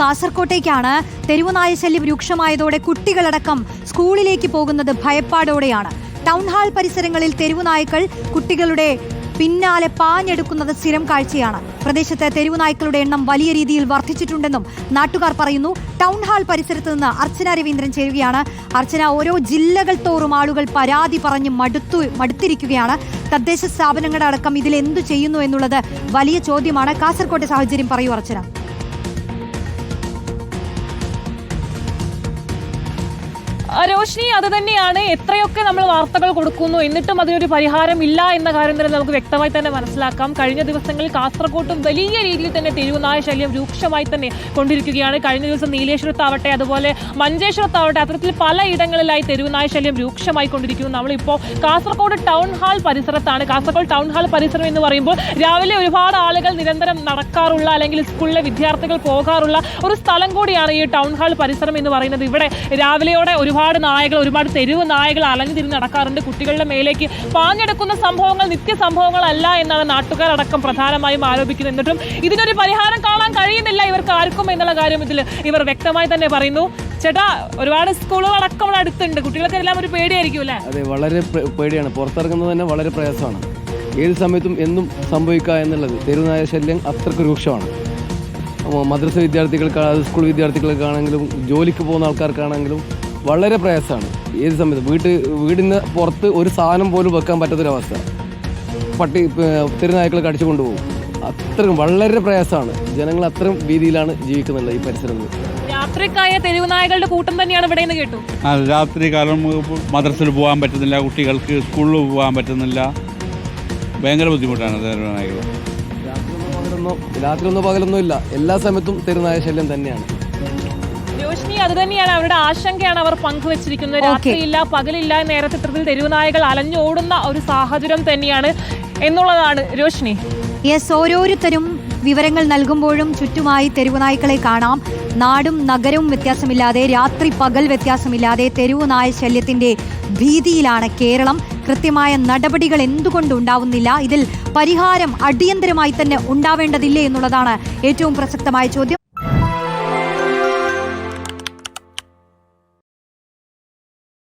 കാസർകോട്ടേക്കാണ്. തെരുവുനായ ശല്യം രൂക്ഷമായതോടെ കുട്ടികളടക്കം സ്കൂളിലേക്ക് പോകുന്നത് ഭയപ്പാടോടെയാണ്. ടൗൺ ഹാൾ പരിസരങ്ങളിൽ തെരുവുനായ്ക്കൾ കുട്ടികളുടെ പിന്നാലെ പാഞ്ഞെടുക്കുന്നത് സ്ഥിരം കാഴ്ചയാണ്. പ്രദേശത്ത് തെരുവുനായ്ക്കളുടെ എണ്ണം വലിയ രീതിയിൽ വർദ്ധിച്ചിട്ടുണ്ടെന്നും നാട്ടുകാർ പറയുന്നു. ടൗൺ ഹാൾ പരിസരത്ത് നിന്ന് അർച്ചന രവീന്ദ്രൻ ചേരുകയാണ്. അർച്ചന ഓരോ ജില്ലകൾ തോറും ആളുകൾ പരാതി പറഞ്ഞ് മടുത്തു മടുത്തിരിക്കുകയാണ്. തദ്ദേശ സ്ഥാപനങ്ങളുടെ അടക്കം ഇതിൽ എന്തു ചെയ്യുന്നു എന്നുള്ളത് വലിയ ചോദ്യമാണ്. കാസർകോട്ടെ സാഹചര്യം പറയൂ അർച്ചന. രോഷിനി അത് തന്നെയാണ്. എത്രയൊക്കെ നമ്മൾ വാർത്തകൾ കൊടുക്കുന്നു എന്നിട്ടും അതിനൊരു പരിഹാരം ഇല്ല എന്ന കാര്യം തന്നെ നമുക്ക് വ്യക്തമായി തന്നെ മനസ്സിലാക്കാം. കഴിഞ്ഞ ദിവസങ്ങളിൽ കാസർകോട്ടും വലിയ രീതിയിൽ തന്നെ തെരുവുനായ ശല്യം രൂക്ഷമായി തന്നെ കൊണ്ടിരിക്കുകയാണ്. കഴിഞ്ഞ ദിവസം നീലേശ്വരത്താവട്ടെ അതുപോലെ മഞ്ചേശ്വരത്താവട്ടെ അത്തരത്തിൽ പലയിടങ്ങളിലായി തെരുവുനായ ശല്യം രൂക്ഷമായി കൊണ്ടിരിക്കുന്നു. നമ്മളിപ്പോൾ കാസർഗോഡ് ടൗൺ ഹാൾ പരിസരത്താണ്. കാസർഗോഡ് ടൗൺ ഹാൾ പരിസരം എന്ന് പറയുമ്പോൾ രാവിലെ ഒരുപാട് ആളുകൾ നിരന്തരം നടക്കാറുള്ള അല്ലെങ്കിൽ സ്കൂളിലെ വിദ്യാർത്ഥികൾ പോകാറുള്ള ഒരു സ്ഥലം കൂടിയാണ് ഈ ടൗൺ ഹാൾ പരിസരം എന്ന് പറയുന്നത്. ഇവിടെ രാവിലെയോടെ ഒരുപാട് നായകൾ ഒരുപാട് തെരുവ് നായകൾ അലഞ്ഞു തിരിഞ്ഞ് നടക്കാറുണ്ട്. കുട്ടികളുടെ മേലേക്ക് പാഞ്ഞെടുക്കുന്ന സംഭവങ്ങൾ നിത്യ സംഭവങ്ങളല്ല എന്നാണ് നാട്ടുകാരടക്കം പ്രധാനമായും ആരോപിക്കുന്നത്. എന്നിട്ടും ഇതിനൊരു പരിഹാരം കാണാൻ കഴിയുന്നില്ല. ഇവർക്ക് ആർക്കും എന്നുള്ള കാര്യം ഇതിൽ ഇവർ വ്യക്തമായി തന്നെ പറയുന്നു. ചേട്ടാ ഒരുപാട് സ്കൂളുകൾ അടക്കം അടുത്തുണ്ട്. കുട്ടികൾക്ക് എല്ലാം ഒരു പേടിയായിരിക്കും അല്ലേ? അതെ വളരെ പേടിയാണ്. പുറത്തിറങ്ങുന്നത് തന്നെ വളരെ പ്രയാസമാണ്. ഏത് സമയത്തും എന്നും സംഭവിക്കുക എന്നുള്ളത് തെരുവുനായ ശല്യം അത്രയ്ക്ക് രൂക്ഷമാണ്. മദ്രസ വിദ്യാർത്ഥികൾക്ക് സ്കൂൾ വിദ്യാർത്ഥികൾക്കാണെങ്കിലും ജോലിക്ക് പോകുന്ന ആൾക്കാർക്കാണെങ്കിലും വളരെ പ്രയാസമാണ്. ഏത് സമയത്ത്. വീട്ട് വീടിന് പുറത്ത് ഒരു സാധനം പോലും വെക്കാൻ പറ്റാത്തൊരവസ്ഥ. പട്ടി തെരുനായ്ക്കൾ കടിച്ചു കൊണ്ടുപോകും. അത്രയും വളരെ പ്രയാസമാണ്. ജനങ്ങൾ അത്രയും രീതിയിലാണ് ജീവിക്കുന്നുള്ളത് ഈ പരിസരത്ത്. രാത്രിക്കായ തെരുവ് നായകളുടെ കൂട്ടം തന്നെയാണ് ഇവിടെ നിന്ന് കേട്ടു. ആ, രാത്രി കാലം മദ്രസയിൽ പോകാൻ പറ്റുന്നില്ല കുട്ടികൾക്ക് സ്കൂളിൽ പോകാൻ പറ്റുന്നില്ല. ഭയങ്കര ബുദ്ധിമുട്ടാണ് തെരുവ് നായകൾ രാത്രി ഒന്നും പകലൊന്നും ഇല്ല. എല്ലാ സമയത്തും തെരുനായ ശല്യം തന്നെയാണ്. രോഷിനി അത് തന്നെയാണ് അവരുടെ ആശങ്കയാണ് അവർ പങ്കുവച്ചിരിക്കുന്നത്. രാത്രിയില്ല പകലില്ല എന്ന നേരത്തെ ഇത്തരത്തിൽ തെരുവുനായകൾ അലഞ്ഞോടുന്ന ഒരു സാഹചര്യം തന്നെയാണ് എന്നുള്ളതാണ് രോഷിനി യെസ് ഓരോരുത്തരും വിവരങ്ങൾ നൽകുമ്പോഴും ചുറ്റുമായി തെരുവുനായ്ക്കളെ കാണാം. നാടും നഗരവും വ്യത്യാസമില്ലാതെ രാത്രി പകൽ വ്യത്യാസമില്ലാതെ തെരുവുനായ ശല്യത്തിന്റെ ഭീതിയിലാണ് കേരളം. കൃത്യമായ നടപടികൾ എന്തുകൊണ്ട് ഉണ്ടാവുന്നില്ല? ഇതിൽ പരിഹാരം അടിയന്തരമായി തന്നെ ഉണ്ടാവേണ്ടതില്ലേ എന്നുള്ളതാണ് ഏറ്റവും പ്രസക്തമായ ചോദ്യം.